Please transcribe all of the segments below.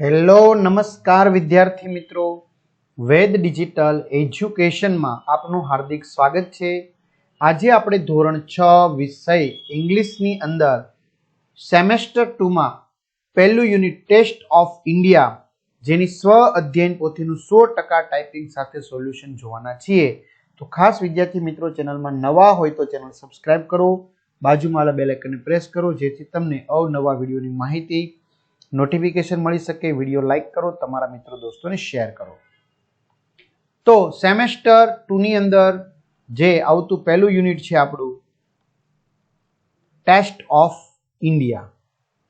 Hello નમસ્કાર વિદ્યાર્થી મિત્રો. વેદ ડિજિટલ એજ્યુકેશનમાં આપનું હાર્દિક સ્વાગત છે. આજે આપણે ધોરણ છ વિષય ઇંગ્લિશની અંદર સેમેસ્ટર ટુમાં પહેલું યુનિટ ટેસ્ટ ઓફ ઇન્ડિયા, જેની સ્વ અધ્યયન પોથીનું સો ટકા ટાઈપિંગ સાથે સોલ્યુશન જોવાના છીએ. તો ખાસ વિદ્યાર્થી મિત્રો, ચેનલમાં નવા હોય તો ચેનલ સબસ્ક્રાઇબ કરો. બાજુમાં બેલ આઇકનને પ્રેસ કરો, જેથી તમને અવનવા વિડીયોની માહિતી નોટિફિકેશન મળી શકે વીડિયો લાઇક કરો, તમારા મિત્રો દોસ્તોને શેર કરો. તો સેમેસ્ટર ટુની અંદર જે આવતું પહેલું યુનિટ છે આપણું taste of India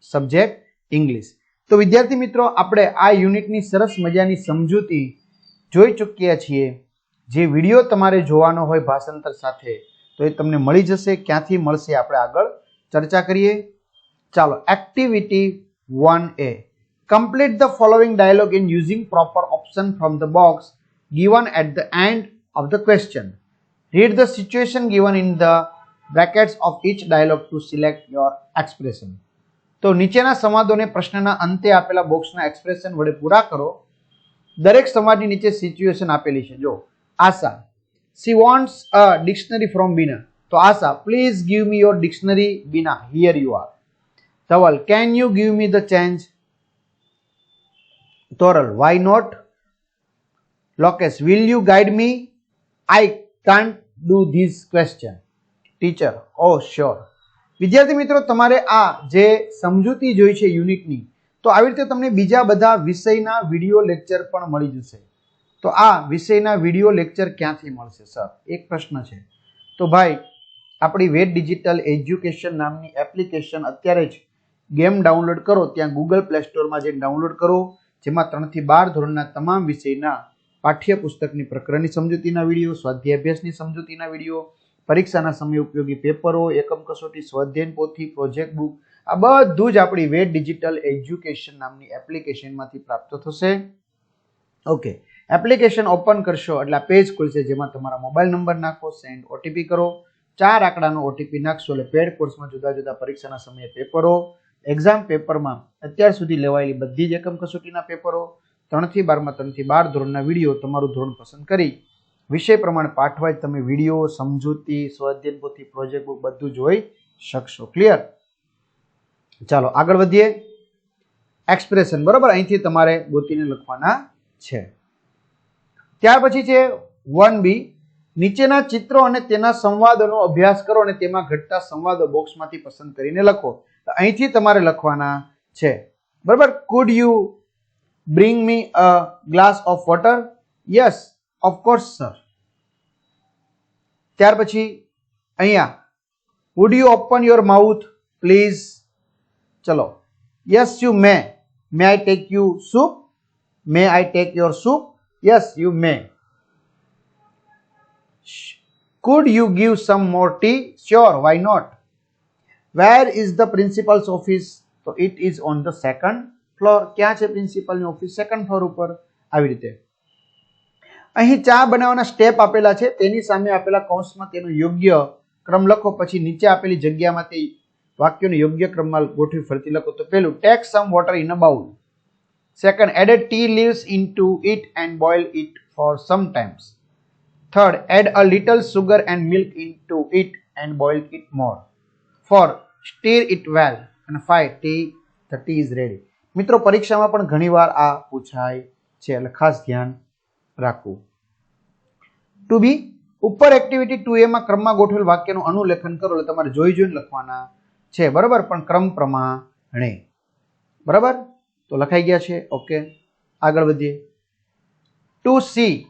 subject English તો વિદ્યાર્થી મિત્રો, આપણે આ યુનિટની સરસ મજાની સમજૂતી જોઈ ચૂક્યા છીએ. જે વીડિયો તમારે જોવાનો હોય ભાષાંતર સાથે, તો એ તમને મળી જશે, ક્યાંથી મળશે, આપણે આગળ ચર્ચા કરીએ. ચાલો activity one A complete the dialogue dialogue in using proper option from the box given at the end of the question. Read the situation given in the brackets of each dialogue to select your expression. તો નીચેના સંવાદોને પ્રશ્નના અંતે આપેલા બોક્સના expression વડે પૂરા કરો. દરેક સંવાદની નીચે સિચ્યુએશન આપેલી છે. જો, Asha she wants a dictionary from Bina તો Asha please give me your dictionary Bina here you are Dhaval can you give me the change Toral why not Lokesh will you guide me I can't do this question teacher oh sure વિદ્યાર્થી મિત્રો, તમારે આ જે સમજૂતી જોઈ છે યુનિટની, તો આવી રીતે તમને બીજા બધા વિષયના વીડિયો લેક્ચર પણ મળી જશે. તો આ વિષયના વીડિયો લેક્ચર ક્યાંથી મળશે, સર? એક પ્રશ્ન છે. તો ભાઈ, આપણી વેટ ડિજિટલ એજ્યુકેશન નામની એપ્લિકેશન અત્યારે જ ગેમ ડાઉનલોડ કરો, ત્યાં ગૂગલ પ્લે સ્ટોરમાં જઈને ડાઉનલોડ કરો, જેમાં ત્રણથી બાર ધોરણના તમામ વિષયના પાઠ્યપુસ્તકની પ્રકરણની સમજૂતીના વીડિયો સ્વાધ્યાય અભ્યાસની સમજૂતીના વીડિયો, પરીક્ષાના સમય ઉપયોગી પેપરો, એકમ કસોટી, સ્વાધ્યાયન પોથી, પ્રોજેક્ટ બુક, આ બધું જ આપણી વેટ ડિજિટલ એજ્યુકેશન નામની એપ્લિકેશનમાંથી પ્રાપ્ત થશે. ઓકે, એપ્લિકેશન ઓપન કરશો એટલે આ પેજ ખુલશે જેમાં તમારા મોબાઈલ નંબર નાખો, સેન્ડ ઓટીપી કરો, ચાર આંકડાનો ઓટીપી નાખશો એટલે પેડ કોર્સમાં જુદા જુદા પરીક્ષાના સમયે પેપરો એક્ઝામ પેપરમાં અત્યાર સુધી લેવાયેલી બધી જ એકમ કસોટીના પેપરો, ત્રણથી બારમાં, ત્રણથી બાર ધોરણના વીડિયો તમારું ધોરણ પસંદ કરી. વિષય પ્રમાણે પાઠવાય તમે વીડિયો, સમજૂતી, સ્વાધ્યન પોથી પ્રોજેક્ટ બુક બધું જોઈ શકશો. ક્લિયર ચાલો, આગળ વધીએ. એક્સપ્રેશન બરોબર? અહીંથી તમારે ગોતીને લખવાના છે. ત્યાર પછી છે વન બી નીચેના ચિત્રો અને તેના સંવાદોનો અભ્યાસ કરો અને તેમાં ઘટતા સંવાદો બોક્સમાંથી પસંદ કરીને લખો. અહીંથી તમારે લખવાના છે બરાબર could you me a glass of water yes of course sir ત્યાર પછી અહીંયા would you open your mouth please ચલો yes you may may i take you soup may i take your soup yes you may could you give some more tea sure why not where is the principal's office તો it is on the second floor ક્યાં છે પ્રિન્સિપલની office second floor ઉપર. આવી રીતે. અહીં ચા બનાવવાના step આપેલા છે. તેની સામે આપેલા કૌંસમાં તેનો યોગ્ય ક્રમ લખો. પછી નીચે આપેલી જગ્યામાં તે વાક્યોને યોગ્ય ક્રમમાં ગોઠવી ફરતી લખો. તો પેલું take some water in a bowl second a tea leaves into it and boil it for some times third add a little sugar and milk into it and boil it more four, stir it well. અને five, tea the tea is ready. મિત્રો, પરીક્ષામાં પણ ઘણીવાર આ પૂછાય છે. એટલે ખાસ ધ્યાન રાખવું. ટુ બી ઉપર એક્ટિવિટી ટુ એમાં ક્રમમાં ગોઠવેલ વાક્યનું અનુલેખન કરો એટલે તમારે જોઈ જોઈને લખવાના છે. બરાબર? પણ ક્રમ પ્રમાણે. બરાબર? તો લખાઈ ગયા છે. ઓકે. આગળ વધીએ. ટુ સી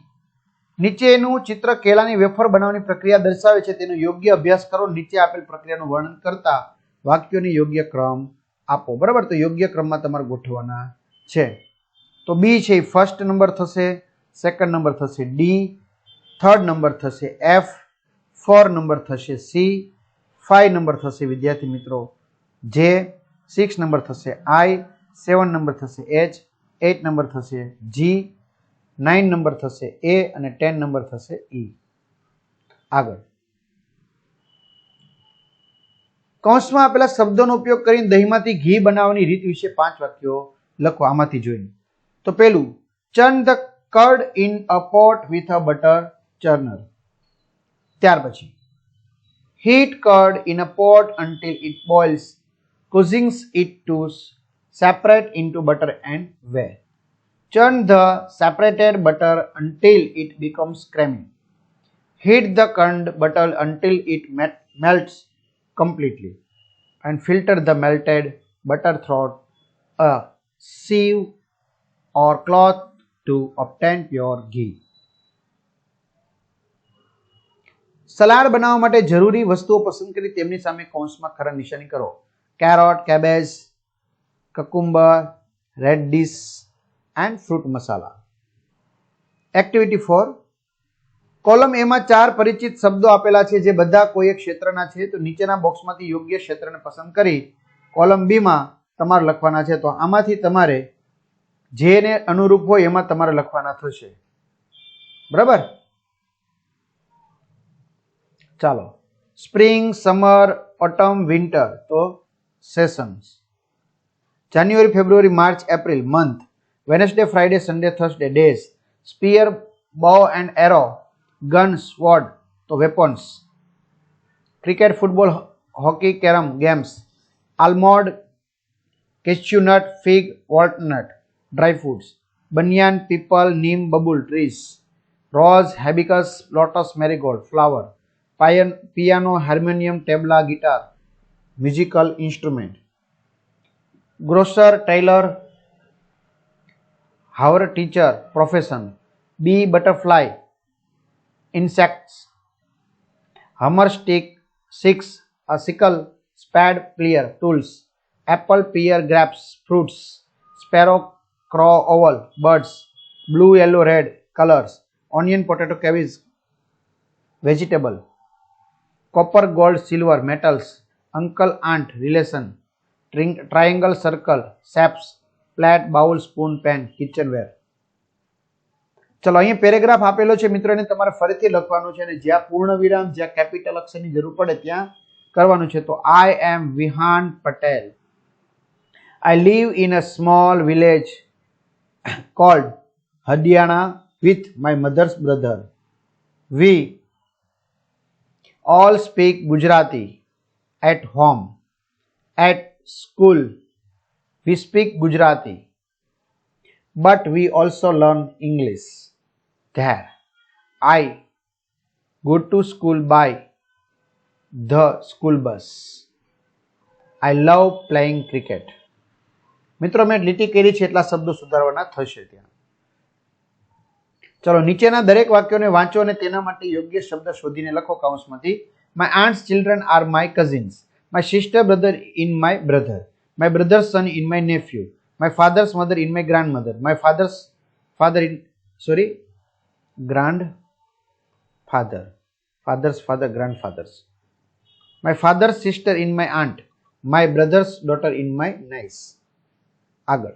નીચેનું ચિત્ર કેળાની વેફર બનાવવાની પ્રક્રિયા દર્શાવે છે. તેનો યોગ્ય અભ્યાસ કરો. નીચે આપેલ પ્રક્રિયાનું વર્ણન કરતા વાક્યોની યોગ્ય ક્રમ આપો. બરાબર? તો યોગ્ય ક્રમમાં તમારે ગોઠવવાના છે. તો બી છે એ ફર્સ્ટ નંબર થશે સેકન્ડ નંબર થશે ડી થર્ડ નંબર થશે એફ ફોર નંબર થશે સી ફાઈવ નંબર થશે વિદ્યાર્થી મિત્રો જે સિક્સ નંબર થશે આઈ સેવન નંબર થશે એચ એટ નંબર થશે જી નાઇન નંબર થશે એ અને ટેન નંબર થશે ઈ આગળ. કૌંસમાં આપેલા શબ્દોનો ઉપયોગ કરીને દહીંમાંથી ઘી બનાવવાની રીત વિશે પાંચ વાક્યો લખો આમાંથી જોઈને. તો પેલું churn the curd in a pot with a butter churner ત્યાર પછી heat curd in a pot until it boils causing it to separate into butter and whey churn the separated butter until it becomes creamy heat the curd butter until it met- melts completely and filter the melted butter through a sieve or cloth to obtain pure ghee salad બનાવવા માટે જરૂરી વસ્તુઓ પસંદ કરી તેમની સામે કૌંસમાં ખરા નિશાની કરો carrot cabbage cucumber radish and fruit masala activity four column એમાં ચાર પરિચિત શબ્દો આપેલા છે જે બધા કોઈ એક ક્ષેત્રના છે, તો નીચેના બોક્સમાંથી યોગ્ય ક્ષેત્રને પસંદ કરી કોલમ બીમાં તમારે લખવાના છે. તો આમાંથી તમારે જેને અનુરૂપ હોય એમાં તમારે લખવાના થશે. બરાબર? ચાલો. સ્પ્રિંગ સમર ઓટમ વિન્ટર તો seasons January February March April month Wednesday Friday Sunday Thursday days spear bow and arrow gun sword તો weapons cricket football hockey carrom games almond cashew nut fig walnut dry fruits banyan peepal neem babul trees rose hibiscus lotus marigold flower પાયન piano harmonium tabla guitar musical instrument grocer tailor our teacher, profession, bee, butterfly, insects, hammer, stick, six, a sickle, spade, plier, tools, apple, pear, grapes, fruits, sparrow, crow, owl, birds, blue, yellow, red, colors, onion, potato, cabbage, vegetable, copper, gold, silver, metals, uncle, aunt, relation, triangle, circle, saps, plate bowl spoon pan kitchenware. ચલો અહીંયા paragraph આપેલો છે મિત્રો એને તમારે ફરીથી લખવાનું છે અને જ્યાં પૂર્ણ વિરામ જ્યાં કેપિટલ અક્ષરની જરૂર પડે ત્યાં કરવાનું છે. તો I am Vihan Patel I live in a small village called Hadiyana with my mother's brother we all speak Gujarati at home at school, we speak Gujarati, but we also learn English. There, I go to school by the school bus. I love playing cricket. મિત્રો મેં લીટી કરી છે એટલા શબ્દો સુધારવાના થશે ત્યાં ચલો નીચેના દરેક વાક્યોને વાંચો અને તેના માટે યોગ્ય શબ્દ શોધીને લખો કાઉન્સમાંથી my aunt's children are my cousins my sister brother in my brother my brother's son in my nephew, in my grandmother my father's father in sorry grandfather father's father grandfather's my father's sister in my aunt my brother's daughter in my niece આગળ.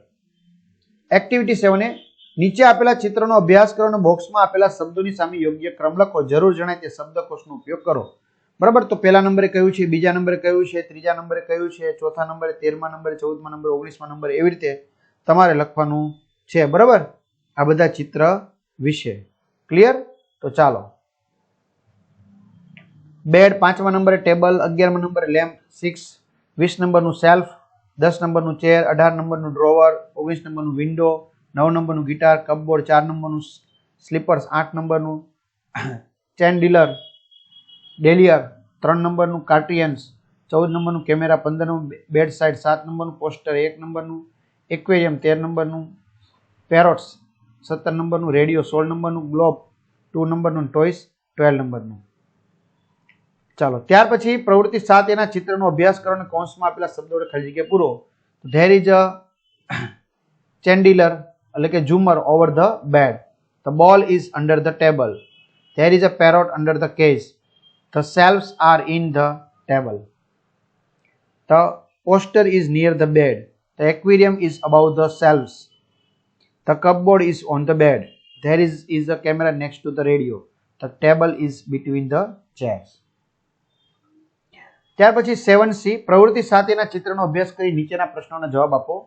Activity seven એ નીચે આપેલા ચિત્રનો અભ્યાસ કરો અને બોક્સમાં આપેલા શબ્દોની સામે યોગ્ય ક્રમ લખો. જરૂર જણાય તે શબ્દકોશનો ઉપયોગ કરો. બરાબર? તો પહેલા નંબરે કયું છે, બીજા નંબરે કયું છે, ત્રીજા નંબરે કયું છે, ચોથા નંબરે, તેરમા નંબરે, ચૌદમા નંબરે, ઓગણીસમા નંબરે એવી રીતે તમારે લખવાનું છે, બરાબર? આ બધા ચિત્ર વિશે. ક્લિયર તો ચાલો. બેડ પાંચમા નંબરે ટેબલ, અગિયારમા નંબરે લેમ્પ સિક્સ વીસ નંબરનું સેલ્ફ, દસ નંબરનું ચેર, અઢાર નંબરનું ડ્રોવર, ઓગણીસ નંબરનું વિન્ડો, નવ નંબરનું ગિટાર, કપબોર્ડ, ચાર નંબરનું સ્લીપર્સ, આઠ નંબરનું ચેન ડીલર ડેલિયર, ત્રણ નંબરનું કાર્ટિયન્સ, ચૌદ નંબરનું કેમેરા, પંદરનું બેડ સાઇડ, સાત નંબરનું પોસ્ટર, એક નંબરનું એક્વેરિયમ, તેર નંબરનું પેરોટ્સ, સત્તર નંબરનું રેડિયો, સોળ નંબરનું ગ્લોબ, ટુ નંબરનું ટોયસ, ટ્વેલ્વ નંબરનું. ચાલો, ત્યાર પછી પ્રવૃત્તિ સાત, એના ચિત્રનો અભ્યાસ કરો અને કૌંસમાં આપેલા શબ્દો વડે ખાલી જગ્યા પૂરો. ધેર ઇઝ અ ચેન્ડીલર, એટલે કે ઝુમર, over the bed. The ball is under the table. There is a parrot under the cage. the shelves are in the table the poster is near the bed the aquarium is above the shelves the cupboard is on the bed there is is a camera next to the radio the table is between the chairs ત્યાર પછી સેવન C પ્રવૃત્તિ સાથેના ચિત્રનો અભ્યાસ કરી નીચેના પ્રશ્નોના જવાબ આપો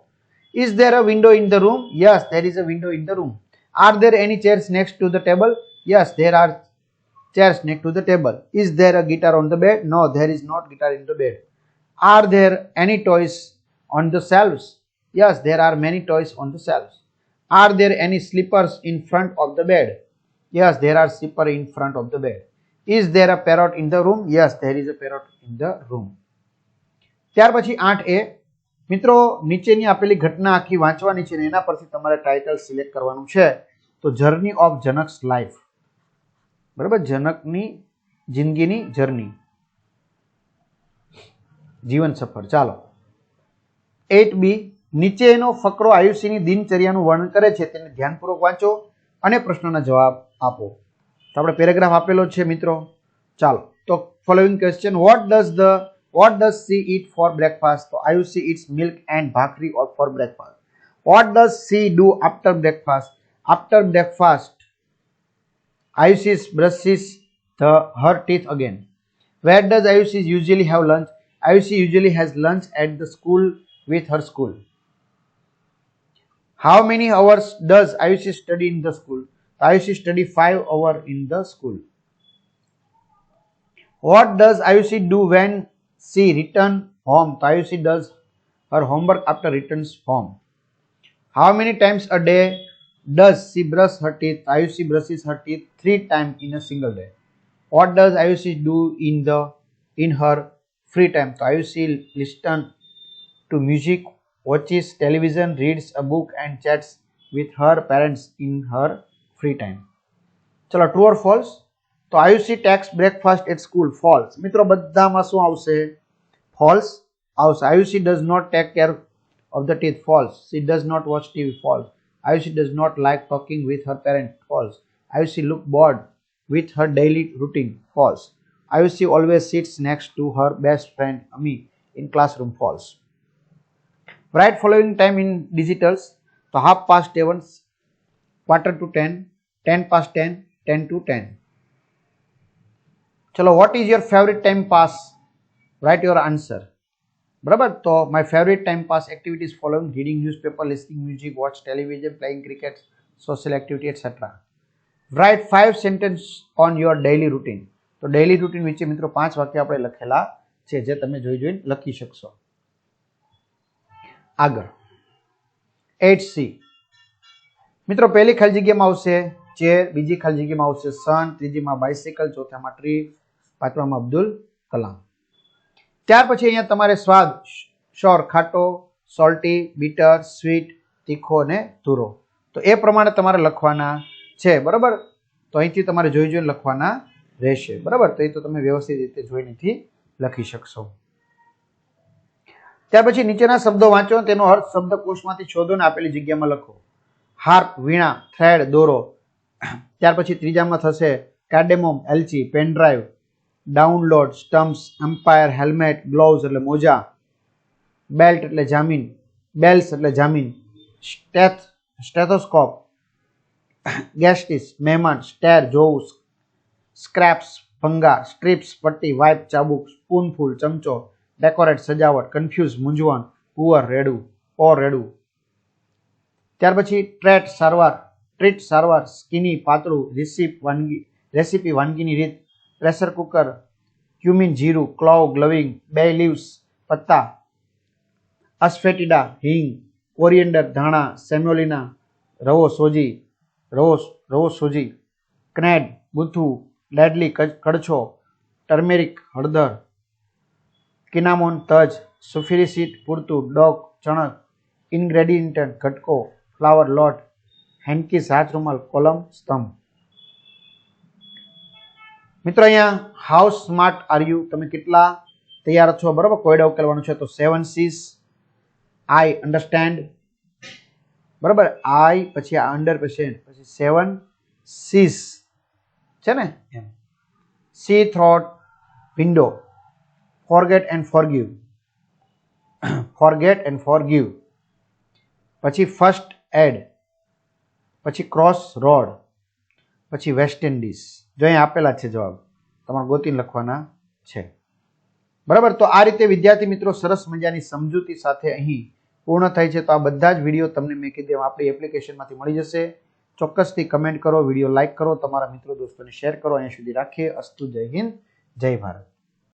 is there a window in the room yes there is a window in the room are there any chairs next to the table yes there are chairs next to the table. Is there a guitar on the bed? No, there is not guitar in the bed. Are there any toys on the shelves? Yes, there are many toys on the shelves. Are there any slippers in front of the bed? Yes, there are slippers in front of the bed. Is there a parrot in the room? Yes, there is a parrot in the room. ત્યાર પછી આઠ એ મિત્રો નીચેની આપેલી ઘટના આખી વાંચવાની છે એના પરથી તમારે ટાઇટલ સિલેક્ટ કરવાનું છે તો જર્ની ઓફ જનક્સ લાઈફ બરાબર? જનકની જિંદગીની જર્ની. જીવન સફર. ચાલો. એટ બી નીચેનો ફકરો આયુષ્યની દિનચર્યાનું વર્ણન કરે છે. તેને ધ્યાનપૂર્વક વાંચો અને પ્રશ્નના જવાબ આપો. તો આપણે પેરેગ્રાફ આપેલો છે, મિત્રો. ચાલો. તો following question what does the what does she eat for breakfast તો Ayushi eats milk and bhakri or for breakfast what does she do after breakfast after breakfast Ayushi brushes the, her teeth again. Where does Ayushi usually have lunch? Ayushi usually has lunch at the school with her school. How many hours does Ayushi study in the school? Ayushi study 5 hours in the school. What does Ayushi do when she return home? Ayushi does her homework after returns home. How many times a day does she brush her teeth? Ayushi brushes her teeth three times in a single day. What does Ayushi do in the in her free time? So Ayushi listen to music, watches television, reads a book, and chats with her parents in her free time. ચલો true or false તો Ayushi takes breakfast at school false મિત્રો બધામાં શું આવશે false આવશે Ayushi does not take care of the teeth false she does not watch TV false Ayushi does not like talking with her parents. False. Ayushi look bored with her daily routine. False. Ayushi always sits next to her best friend Ami in classroom. False. Write following time in digitals. So half past seven, quarter to ten, ten past ten, ten to ten. ચલો what is your favorite time pass? Write your answer. બરાબર? તો my favourite time pass activities following reading newspaper listening music watch television playing cricket social activity etcetera write five sentence on your daily routine તો daily routine વિશે મિત્રો પાંચ વાક્ય આપણે લખેલા છે જે તમે જોઈ જોઈને લખી શકશો. આગળ. એટ સી મિત્રો પહેલી ખાલી જગ્યામાં આવશે ચેર બીજી ખાલી જગ્યામાં આવશે. સન, ત્રીજીમાં બાઇસિકલ ચોથામાં ટ્રી પાંચમામાં અબ્દુલ કલામ. ત્યાર પછી અહીંયા તમારે સ્વાદ શોર ખાટો સોલ્ટી બીટર સ્વીટ તીખો અને ધૂરો. તો એ પ્રમાણે તમારે લખવાના છે, બરાબર? તો અહીંથી તમારે જોઈ જોઈને લખવાના રહેશે, બરાબર? તો એ તો તમે વ્યવસ્થિત રીતે જોઈનેથી લખી શકશો. ત્યાર પછી નીચેના શબ્દો વાંચો, તેનો અર્થ શબ્દકોશમાંથી શોધો ને આપેલી જગ્યામાં લખો. હાર્પ, વીણા, થ્રેડ, દોરો. ત્યાર પછી ત્રીજામાં થશે, કાર્ડેમોમ, એલચી, pen drive. Download stumps umpire helmet gloves એટલે મોજા બેલ્ટ એટલે જામીન બેલ્સ એટલે જામીન સ્ટેથ સ્ટેથોસ્કોપ ગેસ્ટિસ મહેમાન સ્ટેર જોવું સ્ક્રેપ્સ ભંગા સ્ટ્રીપ્સ પટ્ટી વાઇપ ચાબુક સ્પૂનફૂલ ચમચો ડેકોરેટ સજાવટ કન્ફ્યુઝ મૂંઝવણ પુઅર રેડું ઓર રેડું. ત્યાર પછી ટ્રેટ સારવાર ટ્રીટ સારવાર સ્કીની પાતળું રિસીપ વાનગી રેસીપી વાનગીની રીત પ્રેશર કુકર, ક્યુમિન જીરું, ક્લોવ, ગ્લવિંગ, બે લીવ્સ, પત્તા, અસ્ફેટિડા, હિંગ કોરિયન્ડર ધાણા સેમ્યોલિના રવો સોજી, રવો રવો સોજી ક્નેડ બુથુ, ડેડલી કડછો, ટર્મેરિક, હળદર, કિનામોન, તજ સુફિરિસીટ પૂરતું ડોગ ચણક, ઇન્ગ્રેડિયન્ટ, ઘટકો, ફ્લાવર લોટ, હેન્કીસ હાથ રૂમાલ કોલમ, સ્તંભ. મિત્રો અહીંયા હાઉ સ્માર્ટ આર યુ તમે કેટલા તૈયાર છો? બરાબર? કોયડા ઉકેલવાનું છે તો સેવન સીસ આઈ અન્ડરસ્ટેન્ડ બરાબર? આઈ પછી આ અંડર પછી પછી સેવન સીસ છે ને? એમ. C throat window forget and forgive forget and forgive પછી ફર્સ્ટ એડ પછી ક્રોસ રોડ પછી વેસ્ટ ઇન્ડિઝ જો અહીં આપેલા છે જવાબ, તમારે ગોતીને લખવાના છે. બરાબર? તો આ રીતે વિદ્યાર્થી મિત્રો સરસ મજાની સમજૂતી સાથે અહીં પૂર્ણ થાય છે. તો આ બધા જ વીડિયો તમને મેં કીધું આપણી એપ્લિકેશનમાંથી મળી જશે. ચોક્કસથી કમેન્ટ કરો, વીડિયો લાઇક કરો, તમારા મિત્રો, દોસ્તોને શેર કરો. અહીંયા સુધી રાખીએ. અસ્તુ જય હિન્દ, જય ભારત.